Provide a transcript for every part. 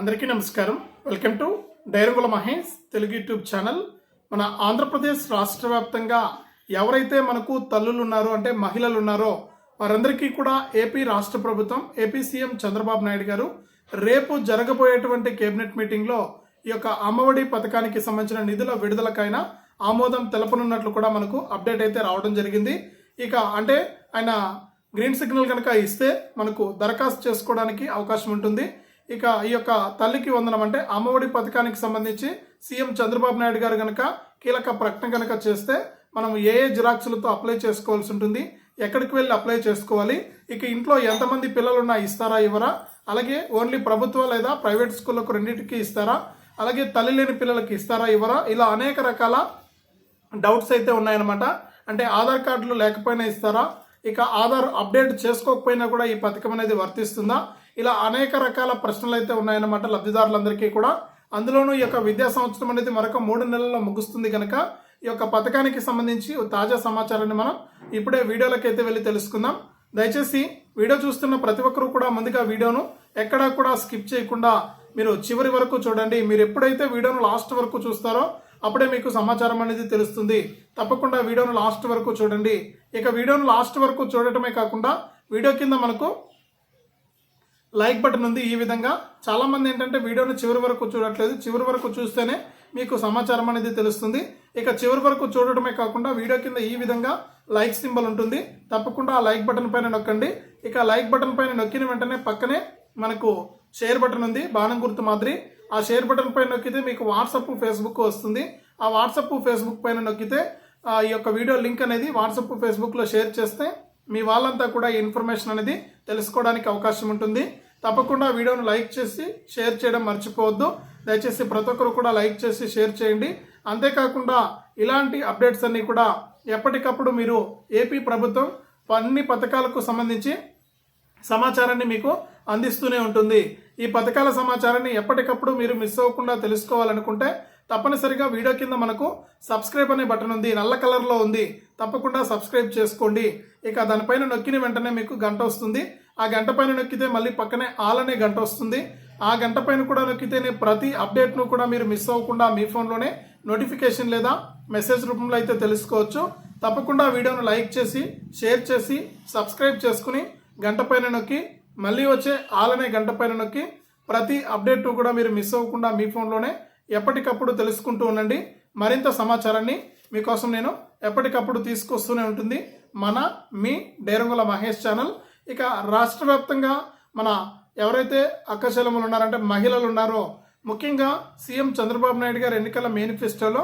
అందరికీ నమస్కారం. Welcome to డైరంగుల మహేష్ తెలుగు యూట్యూబ్ ఛానల్. మన ఆంధ్రప్రదేశ్ రాష్ట్ర వ్యాప్తంగా ఎవరైతే మనకు తల్లులు ఉన్నారో అంటే మహిళలు ఉన్నారో వారందరికీ కూడా ఏపీ రాష్ట్ర ప్రభుత్వం ఏపీ సీఎం చంద్రబాబు నాయుడు గారు రేపు జరగబోయేటువంటి కేబినెట్ మీటింగ్లో ఈ యొక్క అమ్మఒడి పథకానికి సంబంధించిన నిధుల విడుదలకైనా ఆమోదం తెలపనున్నట్లు కూడా మనకు అప్డేట్ అయితే రావడం జరిగింది. ఇక అంటే ఆయన గ్రీన్ సిగ్నల్ కనుక ఇస్తే మనకు దరఖాస్తు చేసుకోవడానికి అవకాశం ఉంటుంది. ఇక ఈ యొక్క తల్లికి వందనం అంటే అమ్మఒడి పథకానికి సంబంధించి సీఎం చంద్రబాబు నాయుడు గారు కనుక కీలక ప్రకటన కనుక చేస్తే మనం ఏ ఏ జిరాక్సులతో అప్లై చేసుకోవాల్సి ఉంటుంది ఎక్కడికి వెళ్ళి అప్లై చేసుకోవాలి ఇక ఇంట్లో ఎంతమంది పిల్లలు ఉన్నా ఇస్తారా ఇవ్వరా అలాగే ఓన్లీ ప్రభుత్వ లేదా ప్రైవేట్ స్కూళ్ళకు రెండింటికి ఇస్తారా అలాగే తల్లి లేని పిల్లలకి ఇస్తారా ఇవ్వరా ఇలా అనేక రకాల డౌట్స్ అయితే ఉన్నాయన్నమాట. అంటే ఆధార్ కార్డులు లేకపోయినా ఇస్తారా ఇక ఆధార్ అప్డేట్ చేసుకోకపోయినా కూడా ఈ పథకం అనేది వర్తిస్తుందా ఇలా అనేక రకాల ప్రశ్నలు అయితే ఉన్నాయన్నమాట లబ్ధిదారులందరికీ కూడా. అందులోనూ ఈ యొక్క విద్యా సంవత్సరం అనేది మరొక మూడు నెలల్లో ముగుస్తుంది కనుక ఈ యొక్క పథకానికి సంబంధించి తాజా సమాచారాన్ని మనం ఇప్పుడే వీడియోలోకి అయితే వెళ్ళి తెలుసుకుందాం. దయచేసి వీడియో చూస్తున్న ప్రతి ఒక్కరూ కూడా ముందుగా వీడియోను ఎక్కడా కూడా స్కిప్ చేయకుండా మీరు చివరి వరకు చూడండి. మీరు ఎప్పుడైతే వీడియోను లాస్ట్ వరకు చూస్తారో అప్పుడే మీకు సమాచారం అనేది తెలుస్తుంది. తప్పకుండా వీడియోను లాస్ట్ వరకు చూడండి. ఇక వీడియోను లాస్ట్ వరకు చూడటమే కాకుండా వీడియో కింద మనకు లైక్ బటన్ ఉంది ఈ విధంగా. చాలామంది ఏంటంటే వీడియోను చివరి వరకు చూడట్లేదు. చివరి వరకు చూస్తేనే మీకు సమాచారం అనేది తెలుస్తుంది. ఇక చివరి వరకు చూడటమే కాకుండా వీడియో కింద ఈ విధంగా లైక్ సింబల్ ఉంటుంది. తప్పకుండా ఆ లైక్ బటన్ పైన నొక్కండి. ఇక లైక్ బటన్ పైన నొక్కిన వెంటనే పక్కనే మనకు షేర్ బటన్ ఉంది బాణం గుర్తు మాదిరి. ఆ షేర్ బటన్ పైన నొక్కితే మీకు వాట్సప్ ఫేస్బుక్ వస్తుంది. ఆ వాట్సప్ ఫేస్బుక్ పైన నొక్కితే ఆ ఈ యొక్క వీడియో లింక్ అనేది వాట్సప్ ఫేస్బుక్లో షేర్ చేస్తే మీ వాళ్ళంతా కూడా ఈ ఇన్ఫర్మేషన్ అనేది తెలుసుకోవడానికి అవకాశం ఉంటుంది. తప్పకుండా వీడియోను లైక్ చేసి షేర్ చేయడం మర్చిపోవద్దు. దయచేసి ప్రతి ఒక్కరు కూడా లైక్ చేసి షేర్ చేయండి. అంతేకాకుండా ఇలాంటి అప్డేట్స్ అన్నీ కూడా ఎప్పటికప్పుడు మీరు ఏపీ ప్రభుత్వం అన్ని పథకాలకు సంబంధించి సమాచారాన్ని మీకు అందిస్తూనే ఉంటుంది. ఈ పథకాల సమాచారాన్ని ఎప్పటికప్పుడు మీరు మిస్ అవ్వకుండా తెలుసుకోవాలనుకుంటే తప్పనిసరిగా వీడియో కింద మనకు సబ్స్క్రైబ్ అనే బటన్ ఉంది. నల్ల కలర్లో ఉంది. తప్పకుండా సబ్స్క్రైబ్ చేసుకోండి. ఇక దానిపైన నొక్కిన వెంటనే మీకు గంట వస్తుంది. ఆ గంట పైన నొక్కితే మళ్ళీ పక్కనే ఆల్ అనే గంట వస్తుంది. ఆ గంట పైన కూడా నొక్కితేనే ప్రతి అప్డేట్ను కూడా మీరు మిస్ అవ్వకుండా మీ ఫోన్లోనే నోటిఫికేషన్ లేదా మెసేజ్ రూపంలో అయితే తెలుసుకోవచ్చు. తప్పకుండా వీడియోను లైక్ చేసి షేర్ చేసి సబ్స్క్రైబ్ చేసుకుని గంట పైన నొక్కి మళ్ళీ వచ్చే ఆల్ అనే గంట పైన నొక్కి ప్రతి అప్డేట్ను కూడా మీరు మిస్ అవ్వకుండా మీ ఫోన్లోనే ఎప్పటికప్పుడు తెలుసుకుంటూ ఉండండి. మరింత సమాచారాన్ని మీకోసం నేను ఎప్పటికప్పుడు తీసుకొస్తూనే ఉంటుంది. మన మీ డేరంగుల మహేష్ ఛానల్. ఇక రాష్ట్ర వ్యాప్తంగా మన ఎవరైతే అక్కచెల్లెములు ఉన్నారంటే మహిళలు ఉన్నారో ముఖ్యంగా సీఎం చంద్రబాబు నాయుడు గారి ఎన్నికల మేనిఫెస్టోలో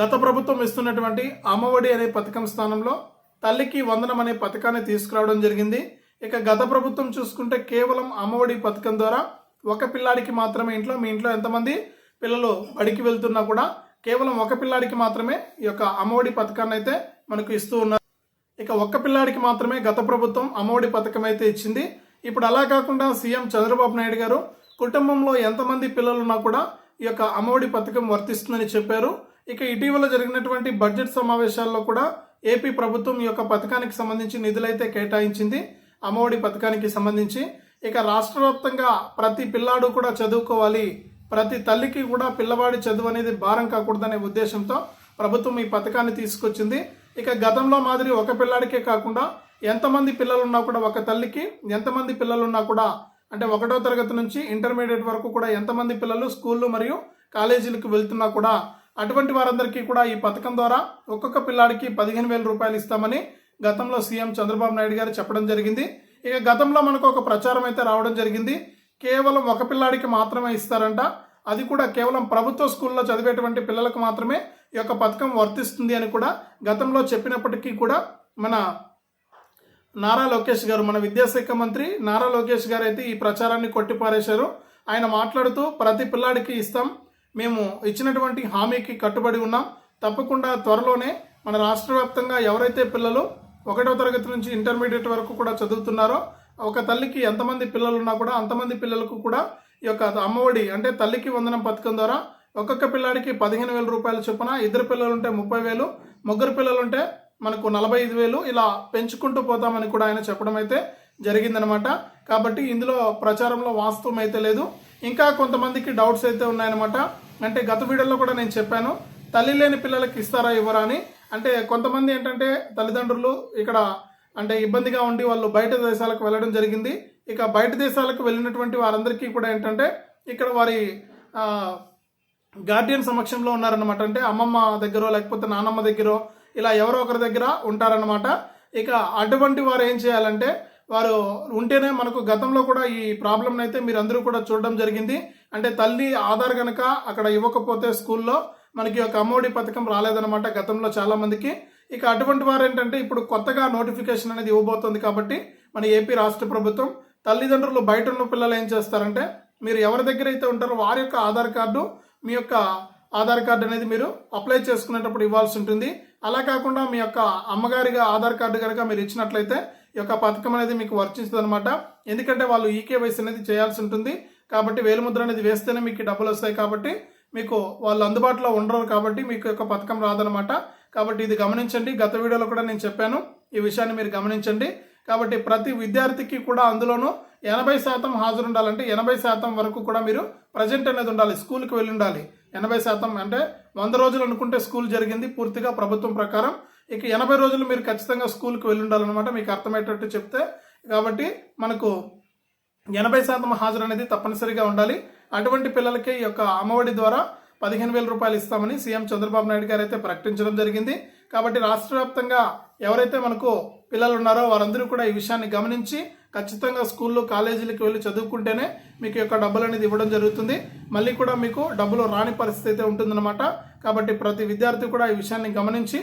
గత ప్రభుత్వం ఇస్తున్నటువంటి అమ్మఒడి అనే పథకం స్థానంలో తల్లికి వందనం అనే పథకాన్ని తీసుకురావడం జరిగింది. ఇక గత ప్రభుత్వం చూసుకుంటే కేవలం అమ్మఒడి పథకం ద్వారా ఒక పిల్లాడికి మాత్రమే ఇంట్లో మీ ఇంట్లో ఎంతమంది పిల్లలు బడికి వెళ్తున్నా కూడా కేవలం ఒక పిల్లాడికి మాత్రమే ఈ యొక్క అమ్మఒడి పథకాన్ని అయితే మనకు ఇస్తూ ఉన్నారు. ఇక ఒక్క పిల్లాడికి మాత్రమే గత ప్రభుత్వం అమ్మఒడి పథకం అయితే ఇచ్చింది. ఇప్పుడు అలా కాకుండా సీఎం చంద్రబాబు నాయుడు గారు కుటుంబంలో ఎంతమంది పిల్లలున్నా కూడా ఈ యొక్క అమ్మఒడి పథకం వర్తిస్తుందని చెప్పారు. ఇక ఇటీవల జరిగినటువంటి బడ్జెట్ సమావేశాల్లో కూడా ఏపీ ప్రభుత్వం ఈ యొక్క పథకానికి సంబంధించి నిధులైతే కేటాయించింది. అమ్మఒడి పథకానికి సంబంధించి ఇక రాష్ట్ర వ్యాప్తంగా ప్రతి పిల్లాడు కూడా చదువుకోవాలి. ప్రతి తల్లికి కూడా పిల్లవాడి చదువు అనేది భారం కాకూడదనే ఉద్దేశంతో ప్రభుత్వం ఈ పథకాన్ని తీసుకొచ్చింది. ఇక గతంలో మాదిరి ఒక పిల్లాడికే కాకుండా ఎంతమంది పిల్లలు ఉన్నా కూడా ఒక తల్లికి ఎంతమంది పిల్లలున్నా కూడా అంటే ఒకటో తరగతి నుంచి ఇంటర్మీడియట్ వరకు కూడా ఎంతమంది పిల్లలు స్కూళ్ళు మరియు కాలేజీలకు వెళ్తున్నా కూడా అటువంటి వారందరికీ కూడా ఈ పథకం ద్వారా ఒక్కొక్క పిల్లాడికి పదిహేను వేల రూపాయలు ఇస్తామని గతంలో సీఎం చంద్రబాబు నాయుడు గారు చెప్పడం జరిగింది. ఇక గతంలో మనకు ఒక ప్రచారం అయితే రావడం జరిగింది. కేవలం ఒక పిల్లాడికి మాత్రమే ఇస్తారంట. అది కూడా కేవలం ప్రభుత్వ స్కూల్లో చదివేటువంటి పిల్లలకు మాత్రమే. ఈ యొక్క పథకం వర్తిస్తుంది అని కూడా గతంలో చెప్పినప్పటికీ కూడా మన నారా లోకేష్ గారు మన విద్యాశాఖ మంత్రి నారా లోకేష్ గారు అయితే ఈ ప్రచారాన్ని కొట్టిపారేశారు. ఆయన మాట్లాడుతూ ప్రతి పిల్లాడికి ఇస్తాం. మేము ఇచ్చినటువంటి హామీకి కట్టుబడి ఉన్నాం. తప్పకుండా త్వరలోనే మన రాష్ట్ర వ్యాప్తంగా ఎవరైతే పిల్లలు ఒకటో తరగతి నుంచి ఇంటర్మీడియట్ వరకు కూడా చదువుతున్నారో ఒక తల్లికి ఎంతమంది పిల్లలు ఉన్నా కూడా అంతమంది పిల్లలకు కూడా ఈ యొక్క అమ్మఒడి అంటే తల్లికి వందనం పథకం ద్వారా ఒక్కొక్క పిల్లాడికి పదిహేను వేల రూపాయల చొప్పున ఇద్దరు పిల్లలు ఉంటే ముప్పై వేలు ముగ్గురు పిల్లలు ఉంటే మనకు నలభై ఐదు వేలు ఇలా పెంచుకుంటూ పోతామని కూడా ఆయన చెప్పడం అయితే జరిగిందనమాట. కాబట్టి ఇందులో ప్రచారంలో వాస్తవం అయితే లేదు. ఇంకా కొంతమందికి డౌట్స్ అయితే ఉన్నాయన్నమాట అంటే గత వీడియోలో కూడా నేను చెప్పాను తల్లి లేని పిల్లలకి ఇస్తారా ఇవ్వరా అని. అంటే కొంతమంది ఏంటంటే తల్లిదండ్రులు ఇక్కడ అంటే ఇబ్బందిగా ఉండి వాళ్ళు బయట దేశాలకు వెళ్ళడం జరిగింది. ఇక బయట దేశాలకు వెళ్ళినటువంటి వారందరికీ కూడా ఏంటంటే ఇక్కడ వారి గార్డియన్ సమక్షంలో ఉన్నారనమాట అంటే అమ్మమ్మ దగ్గర లేకపోతే నానమ్మ దగ్గర ఇలా ఎవరో ఒకరి దగ్గర ఉంటారనమాట ఇక అటువంటి వారు ఏం చేయాలంటే వారు ఉంటేనే మనకు గతంలో కూడా ఈ ప్రాబ్లం అయితే మీరు అందరూ కూడా చూడడం జరిగింది. అంటే తల్లి ఆధార్ కనుక అక్కడ ఇవ్వకపోతే స్కూల్లో మనకి ఒక అమ్మఒడి పథకం రాలేదన్నమాట గతంలో చాలామందికి ఇక అటువంటి వారు ఏంటంటే ఇప్పుడు కొత్తగా నోటిఫికేషన్ అనేది ఇవ్వబోతుంది కాబట్టి మన ఏపీ రాష్ట్ర ప్రభుత్వం తల్లిదండ్రులు బయట ఉన్న పిల్లలు ఏం చేస్తారంటే మీరు ఎవరి దగ్గర అయితే ఉంటారో వారి యొక్క ఆధార్ కార్డు మీ యొక్క ఆధార్ కార్డు అనేది మీరు అప్లై చేసుకునేటప్పుడు ఇవ్వాల్సి ఉంటుంది. అలా కాకుండా మీ యొక్క అమ్మగారిగా ఆధార్ కార్డు కనుక మీరు ఇచ్చినట్లయితే ఈ యొక్క పథకం అనేది మీకు వర్తిస్తుంది అనమాట ఎందుకంటే వాళ్ళు ఈకేవైసీ అనేది చేయాల్సి ఉంటుంది. కాబట్టి వేలుముద్ర అనేది వేస్తేనే మీకు డబ్బులు వస్తాయి కాబట్టి మీకు వాళ్ళు అందుబాటులో ఉండరు కాబట్టి మీకు యొక్క పథకం రాదనమాట కాబట్టి ఇది గమనించండి. గత వీడియోలో కూడా నేను చెప్పాను. ఈ విషయాన్ని మీరు గమనించండి. కాబట్టి ప్రతి విద్యార్థికి కూడా అందులోనూ ఎనభై శాతం హాజరు ఉండాలంటే ఎనభై శాతం వరకు కూడా మీరు ప్రజెంట్ అనేది ఉండాలి స్కూల్కి వెళ్ళి ఉండాలి ఎనభై శాతం అంటే వంద రోజులు అనుకుంటే స్కూల్ జరిగింది పూర్తిగా ప్రభుత్వం ప్రకారం. ఇక ఎనభై రోజులు మీరు ఖచ్చితంగా స్కూల్కి వెళ్ళి ఉండాలన్నమాట మీకు అర్థమయ్యేటట్టు చెప్తే. కాబట్టి మనకు ఎనభై శాతం హాజరు అనేది తప్పనిసరిగా ఉండాలి. అటువంటి పిల్లలకి ఈ యొక్క అమ్మఒడి ద్వారా పదిహేను వేల రూపాయలు ఇస్తామని సీఎం చంద్రబాబు నాయుడు గారు అయితే ప్రకటించడం జరిగింది. కాబట్టి రాష్ట్ర వ్యాప్తంగా ఎవరైతే మనకు పిల్లలు ఉన్నారో వారందరూ కూడా ఈ విషయాన్ని గమనించి ఖచ్చితంగా స్కూల్లో కాలేజీలకు వెళ్ళి చదువుకుంటేనే మీకు యొక్క డబ్బులు అనేది ఇవ్వడం జరుగుతుంది. మళ్ళీ కూడా మీకు డబ్బులు రాని పరిస్థితి అయితే ఉంటుందన్నమాట. కాబట్టి ప్రతి విద్యార్థి కూడా ఈ విషయాన్ని గమనించి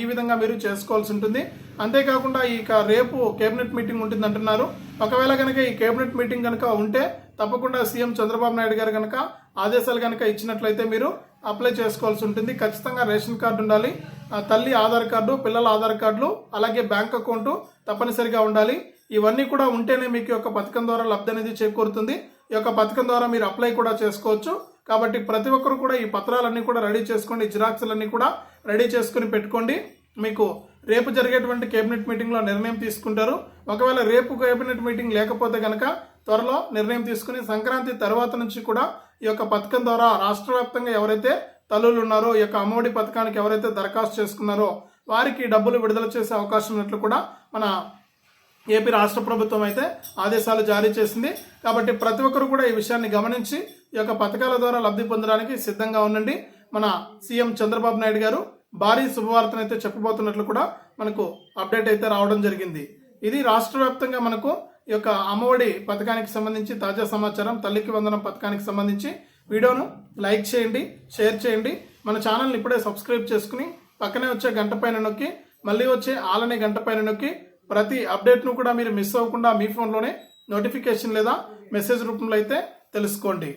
ఈ విధంగా మీరు చేసుకోవాల్సి ఉంటుంది. అంతేకాకుండా ఇక రేపు కేబినెట్ మీటింగ్ ఉంటుంది అంటున్నారు ఒకవేళ కనుక ఈ కేబినెట్ మీటింగ్ కనుక ఉంటే తప్పకుండా సీఎం చంద్రబాబు నాయుడు గారు కనుక ఆదేశాలు కనుక ఇచ్చినట్లయితే మీరు అప్లై చేసుకోవాల్సి ఉంటుంది. ఖచ్చితంగా రేషన్ కార్డు ఉండాలి. తల్లి ఆధార్ కార్డు పిల్లల ఆధార్ కార్డులు అలాగే బ్యాంక్ అకౌంటు తప్పనిసరిగా ఉండాలి. ఇవన్నీ కూడా ఉంటేనే మీకు యొక్క పథకం ద్వారా లబ్ధి అనేది చేకూరుతుంది. ఈ యొక్క పథకం ద్వారా మీరు అప్లై కూడా చేసుకోవచ్చు. కాబట్టి ప్రతి ఒక్కరు కూడా ఈ పత్రాలన్నీ కూడా రెడీ చేసుకోండి. జిరాక్స్లన్నీ కూడా రెడీ చేసుకుని పెట్టుకోండి. మీకు రేపు జరిగేటువంటి కేబినెట్ మీటింగ్లో నిర్ణయం తీసుకుంటారు. ఒకవేళ రేపు కేబినెట్ మీటింగ్ లేకపోతే కనుక త్వరలో నిర్ణయం తీసుకుని సంక్రాంతి తర్వాత నుంచి కూడా ఈ యొక్క పథకం ద్వారా రాష్ట్ర వ్యాప్తంగా ఎవరైతే తల్లులు ఉన్నారో ఈ యొక్క అమ్మఒడి పథకానికి ఎవరైతే దరఖాస్తు చేసుకున్నారో వారికి డబ్బులు విడుదల చేసే అవకాశం ఉన్నట్లు కూడా మన ఏపీ రాష్ట్ర ప్రభుత్వం అయితే ఆదేశాలు జారీ చేసింది. కాబట్టి ప్రతి ఒక్కరు కూడా ఈ విషయాన్ని గమనించి ఈ యొక్క పథకాల ద్వారా లబ్ధి పొందడానికి సిద్ధంగా ఉండండి. మన సీఎం చంద్రబాబు నాయుడు గారు భారీ శుభవార్తను అయితే చెప్పబోతున్నట్లు కూడా మనకు అప్డేట్ అయితే రావడం జరిగింది. ఇది రాష్ట్ర వ్యాప్తంగా మనకు ఈ యొక్క అమ్మఒడి పథకానికి సంబంధించి తాజా సమాచారం తల్లికి వందనం పథకానికి సంబంధించి వీడియోను లైక్ చేయండి షేర్ చేయండి. మన ఛానల్ని ఇప్పుడే సబ్స్క్రైబ్ చేసుకుని పక్కనే వచ్చే గంట పైన నొక్కి మళ్ళీ వచ్చే ఆలనే గంట పైన నొక్కి ప్రతి అప్డేట్ను కూడా మీరు మిస్ అవ్వకుండా మీ ఫోన్లోనే నోటిఫికేషన్ లేదా మెసేజ్ రూపంలో అయితే తెలుసుకోండి.